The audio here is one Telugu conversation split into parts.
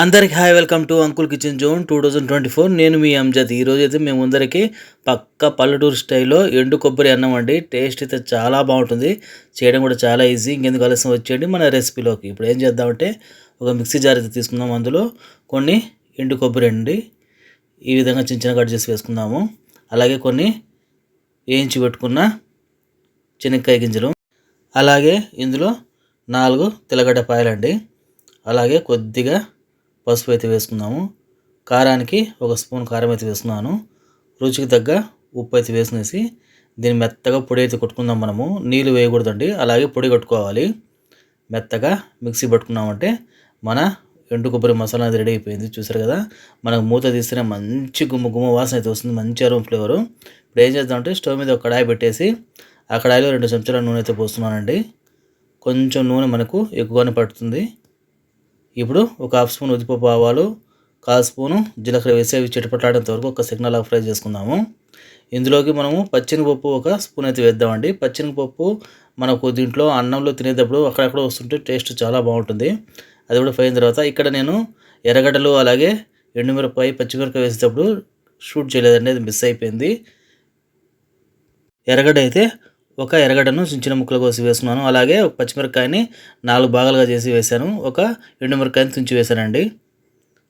అందరికి hi welcome to uncle kitchen zone two thousand twenty four. నేను మీ అంజద్. ఈరోజు అయితే మేము అందరికీ పక్క పల్లెటూరు స్టైల్లో ఎండు కొబ్బరి అన్నం అండి. టేస్ట్ అయితే చాలా బాగుంటుంది. చేయడం కూడా చాలా ఈజీ. ఇంకెందుకు ఆలస్యం వచ్చేయండి మన రెసిపీలోకి. ఇప్పుడు ఏం చేద్దామంటే ఒక మిక్సీ జార్ అయితే తీసుకుందాం అందులో. కొన్ని ఎండు కొబ్బరి అండి. ఈ విధంగా చిన్న చిన్న కట్ చేసి వేసుకుందాము. అలాగే కొన్ని వేయించి పెట్టుకున్న చెనక్కాయ గింజలు. అలాగే ఇందులో నాలుగు తెల్లగడ్డ పాయలండి. అలాగే కొద్దిగా పసుపు అయితే వేసుకుందాము కారానికి ఒక స్పూన్ కారం అయితే వేసుకున్నాను. రుచికి తగ్గ ఉప్పు అయితే వేసుకునేసి దీన్ని మెత్తగా పొడి అయితే కొట్టుకుందాం మనము. నీళ్ళు వేయకూడదండి అలాగే పొడి కట్టుకోవాలి. మెత్తగా మిక్సీ పట్టుకున్నామంటే మన ఎండు కొబ్బరి మసాలా అనేది రెడీ అయిపోయింది. చూసారు కదా మనకు మూత తీస్తేనే మంచి గుమ్మ గుమ్మ వాసన అయితే వస్తుంది మంచి అరువు ఫ్లేవరు ఇప్పుడు ఏం చేద్దామంటే స్టవ్ మీద ఒక కడాయి పెట్టేసి ఆ కడాయిలో రెండు చెంచాల నూనె అయితే పోస్తున్నానండి. కొంచెం నూనె మనకు ఎక్కువగానే పడుతుంది. ఇప్పుడు ఒక హాఫ్ స్పూన్ ఉద్దిపప్పు ఆవాలు కాల్ స్పూను జీలకర్ర వేసి అవి చిటపట్లాడేంత వరకు ఒక సిగ్నల్ ఫ్రై చేసుకుందాము. ఇందులోకి మనము పచ్చెనగపప్పు ఒక స్పూన్ అయితే వేద్దామండి. పచ్చెనగపప్పు మనకు దీంట్లో అన్నంలో తినేటప్పుడు అక్కడక్కడ వస్తుంటే టేస్ట్ చాలా బాగుంటుంది. అది కూడా పోయిన తర్వాత ఇక్కడ నేను ఎర్రగడ్డలు అలాగే ఎండుమిరపకాయ పచ్చిమిరపకాయ వేసేటప్పుడు షూట్ చేయలేదండి అది మిస్ అయిపోయింది. ఎర్రగడ్డ అయితే ఒక ఎర్రగడ్డను చిన్న ముక్కలు కోసి వేసుకున్నాను. అలాగే ఒక పచ్చిమిరపకాయని నాలుగు భాగాలుగా చేసి వేశాను. ఒక ఎండుమిరకాయని తుంచి వేశానండి.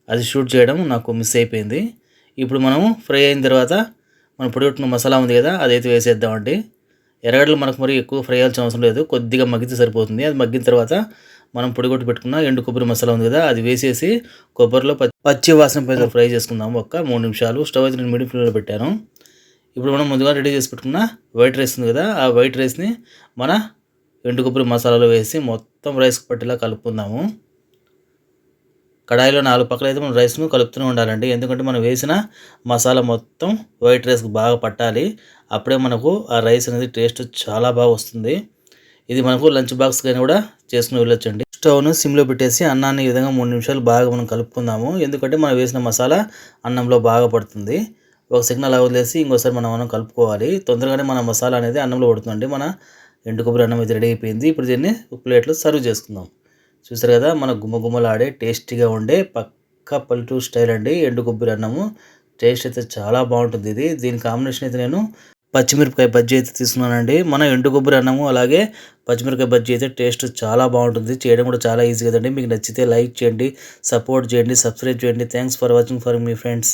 అది షూట్ చేయడం నాకు మిస్ అయిపోయింది. ఇప్పుడు మనము ఫ్రై అయిన తర్వాత మనం పొడిగొట్టిన మసాలా ఉంది కదా అదైతే వేసేద్దామండి. ఎర్రగడ్డలు మనకు మరి ఎక్కువ ఫ్రై చేయాల్సిన అవసరం లేదు. కొద్దిగా మగ్గితే సరిపోతుంది. అది మగ్గిన తర్వాత మనం పొడిగొట్టి పెట్టుకున్న ఎండు కొబ్బరి మసాలా ఉంది కదా అది వేసేసి కొబ్బరిలో పచ్చి వాసన పైన ఫ్రై చేసుకుందాం. ఒక్క మూడు నిమిషాలు. స్టవ్ అయితే నేను మీడియం ఫ్లేమ్లో పెట్టాను. ఇప్పుడు మనం ముందుగా రెడీ చేసి పెట్టుకున్న వైట్ రైస్ ఉంది కదా ఆ వైట్ రైస్ని మన ఎండు కొబ్బరి మసాలాలో వేసి మొత్తం రైస్ పట్టేలా కలుపుకుందాము. కడాయిలో నాలుగు పక్కల అయితే మనం రైస్ను కలుపుతూనే ఉండాలండి. ఎందుకంటే మనం వేసిన మసాలా మొత్తం వైట్ రైస్కి బాగా పట్టాలి. అప్పుడే మనకు ఆ రైస్ అనేది టేస్ట్ చాలా బాగా వస్తుంది. ఇది మనకు లంచ్ బాక్స్ కానీ కూడా చేసుకుని వెళ్ళొచ్చండి. స్టవ్ను సిమ్లో పెట్టేసి అన్నాన్ని ఈ విధంగా మూడు నిమిషాలు బాగా మనం కలుపుకుందాము. ఎందుకంటే మనం వేసిన మసాలా అన్నంలో బాగా పడుతుంది. ఒక సిగ్నల్ వదిలేసి ఇంకోసారి మనం మనం కలుపుకోవాలి. తొందరగానే మన మసాలా అనేది అన్నంలో పడుతుందండి. మన ఎండు కొబ్బరి అన్నం అయితే రెడీ అయిపోయింది. ఇప్పుడు దీన్ని ప్లేట్లో సర్వ్ చేసుకుందాం. చూసారు కదా మన గుమ్మగుమ్మలాడే టేస్టీగా ఉండే పక్క పల్లెటూరు స్టైల్ అండి ఎండు కొబ్బరి అన్నము. టేస్ట్ అయితే చాలా బాగుంటుంది ఇది. దీని కాంబినేషన్ అయితే నేను పచ్చిమిరపకాయ బజ్జీ అయితే తీసుకున్నానండి. మన ఎండు కొబ్బరి అన్నము అలాగే పచ్చిమిరపకాయ బజ్జీ అయితే టేస్ట్ చాలా బాగుంటుంది. చేయడం కూడా చాలా ఈజీ కదండి. మీకు నచ్చితే లైక్ చేయండి సపోర్ట్ చేయండి సబ్స్క్రైబ్ చేయండి. థ్యాంక్స్ ఫర్ వాచింగ్ ఫర్ మీ ఫ్రెండ్స్